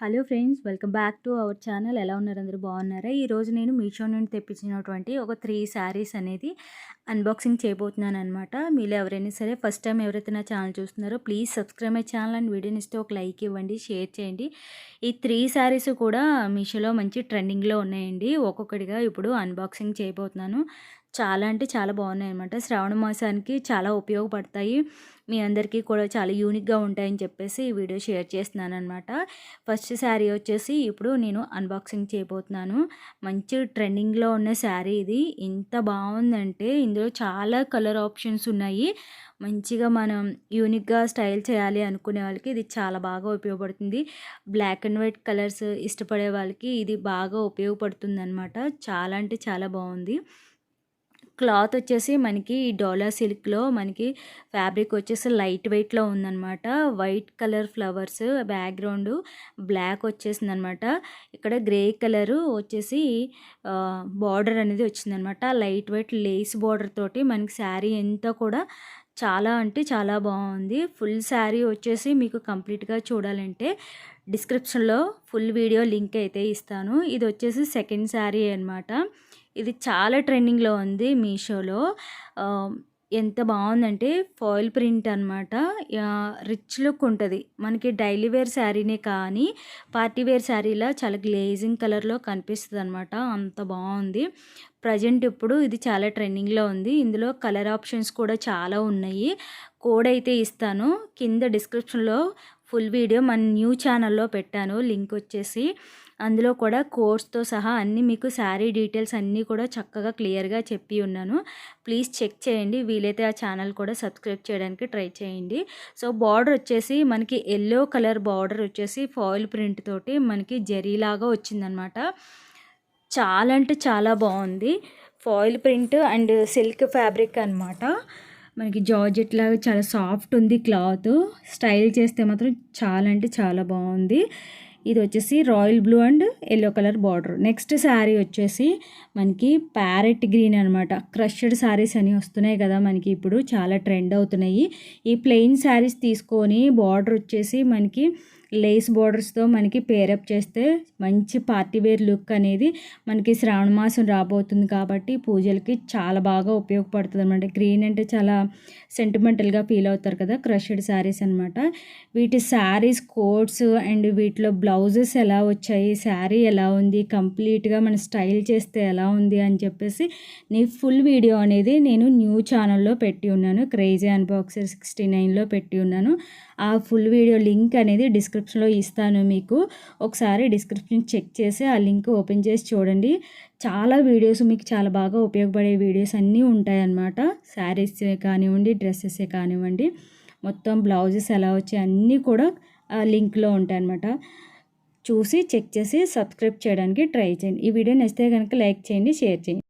Hello friends welcome back to our channel. ఎలా ఉన్నారు అందరూ? బాగున్నారా? ఈరోజు నేను మీషో నుండి తెప్పించినటువంటి ఒక త్రీ శారీస్ అనేది అన్బాక్సింగ్ చేయబోతున్నాను అనమాట మీరు ఎవరైనా సరే ఫస్ట్ టైం ఎవరైతే నా ఛానల్ చూస్తున్నారో please subscribe my channel and వీడియోని ఇస్తే ఒక లైక్ ఇవ్వండి షేర్ చేయండి. ఈ త్రీ శారీస్ కూడా మీషోలో మంచి ట్రెండింగ్లో ఉన్నాయండి. ఒక్కొక్కటిగా ఇప్పుడు అన్బాక్సింగ్ చేయబోతున్నాను. చాలా అంటే చాలా బాగున్నాయి అనమాట శ్రావణ మాసానికి చాలా ఉపయోగపడతాయి. మీ అందరికీ కూడా చాలా యూనిక్గా ఉంటాయని చెప్పేసి ఈ వీడియో షేర్ చేస్తున్నాను అనమాట ఫస్ట్ శారీ వచ్చేసి ఇప్పుడు నేను అన్బాక్సింగ్ చేయబోతున్నాను. మంచి ట్రెండింగ్లో ఉన్న శారీ ఇది. ఎంత బాగుందంటే ఇందులో చాలా కలర్ ఆప్షన్స్ ఉన్నాయి. మంచిగా మనం యూనిక్గా స్టైల్ చేయాలి అనుకునే వాళ్ళకి ఇది చాలా బాగా ఉపయోగపడుతుంది. బ్లాక్ అండ్ వైట్ కలర్స్ ఇష్టపడే వాళ్ళకి ఇది బాగా ఉపయోగపడుతుంది అనమాట చాలా అంటే చాలా బాగుంది. క్లాత్ వచ్చేసి మనకి డోలా సిల్క్లో మనకి ఫ్యాబ్రిక్ వచ్చేసి లైట్ వెయిట్లో ఉందన్నమాట. White colour flowers background black వచ్చేసింది అనమాట ఇక్కడ గ్రే కలరు వచ్చేసి బార్డర్ అనేది వచ్చిందనమాట లైట్ వెయిట్ లేస్ బార్డర్ తోటి మనకి శారీ ఎంత కూడా చాలా అంటే చాలా బాగుంది. ఫుల్ శారీ వచ్చేసి మీకు కంప్లీట్గా చూడాలంటే డిస్క్రిప్షన్లో ఫుల్ వీడియో లింక్ అయితే ఇస్తాను. ఇది వచ్చేసి సెకండ్ శారీ అనమాట ఇది చాలా ట్రెండింగ్లో ఉంది మీషోలో. ఎంత బాగుందంటే ఫాయిల్ ప్రింట్ అనమాట రిచ్ లుక్ ఉంటుంది. మనకి డైలీ వేర్ శారీనే కానీ పార్టీ వేర్ శారీలా చాలా గ్లేజింగ్ కలర్లో కనిపిస్తుంది అనమాట అంత బాగుంది. ప్రజెంట్ ఇప్పుడు ఇది చాలా ట్రెండింగ్లో ఉంది. ఇందులో కలర్ ఆప్షన్స్ కూడా చాలా ఉన్నాయి. కోడ్ అయితే ఇస్తాను. కింద డిస్క్రిప్షన్లో ఫుల్ వీడియో మన న్యూ ఛానల్లో పెట్టాను. లింక్ వచ్చేసి అందులో కూడా కోర్స్తో సహా అన్నీ మీకు శారీ డీటెయిల్స్ అన్నీ కూడా చక్కగా క్లియర్గా చెప్పి ఉన్నాను. ప్లీజ్ చెక్ చేయండి. వీలైతే ఆ ఛానల్ కూడా సబ్స్క్రైబ్ చేయడానికి ట్రై చేయండి. సో బార్డర్ వచ్చేసి మనకి ఎల్లో కలర్ బార్డర్ వచ్చేసి ఫాయిల్ ప్రింట్ తోటి మనకి జరీలాగా వచ్చిందనమాట. చాలా అంటే చాలా బాగుంది. Foil print and silk fabric అనమాట. మనకి జార్జెట్ లాగా చాలా సాఫ్ట్ ఉంది క్లాత్. స్టైల్ చేస్తే మాత్రం చాలా అంటే చాలా బాగుంది. ఇది వచ్చేసి royal blue and yellow colour border. Next sari వచ్చేసి మనకి ప్యారెట్ గ్రీన్ అనమాట క్రష్డ్ శారీస్ అని వస్తున్నాయి కదా మనకి ఇప్పుడు. చాలా ట్రెండ్ అవుతున్నాయి. ఈ ప్లెయిన్ శారీస్ తీసుకొని బార్డర్ వచ్చేసి మనకి లేస్ బోర్డర్స్తో మనకి పేరప్ చేస్తే మంచి పార్టీ వేర్ లుక్ అనేది మనకి శ్రావణ మాసం రాబోతుంది కాబట్టి పూజలకి చాలా బాగా ఉపయోగపడుతుంది అనమాట గ్రీన్ అంటే చాలా సెంటిమెంటల్గా ఫీల్ అవుతారు కదా క్రషడ్ శారీస్ అనమాట వీటి శారీస్ కోట్స్ అండ్ వీటిలో బ్లౌజెస్ ఎలా వచ్చాయి శారీ ఎలా ఉంది కంప్లీట్గా మన స్టైల్ చేస్తే ఎలా ఉంది అని చెప్పేసి నీ ఫుల్ వీడియో అనేది నేను న్యూ ఛానల్లో పెట్టి ఉన్నాను. క్రేజీ అన్బాక్సర్ సిక్స్టీ నైన్లో పెట్టి ఉన్నాను. ఆ ఫుల్ వీడియో లింక్ అనేది డిస్క్రిప్షన్లో ఇస్తాను మీకు. ఒకసారి డిస్క్రిప్షన్ చెక్ చేసి ఆ లింక్ ఓపెన్ చేసి చూడండి. చాలా వీడియోస్ మీకు చాలా బాగా ఉపయోగపడే వీడియోస్ అన్నీ ఉంటాయన్నమాట. శారీస్ కానివ్వండి డ్రెస్సెస్ కానివ్వండి మొత్తం బ్లౌజెస్ ఎలా వచ్చాయి అన్నీ కూడా లింక్లో ఉంటాయన్నమాట. చూసి చెక్ చేసి సబ్స్క్రైబ్ చేయడానికి ట్రై చేయండి. ఈ వీడియో నచ్చితే కనుక లైక్ చేయండి షేర్ చేయండి.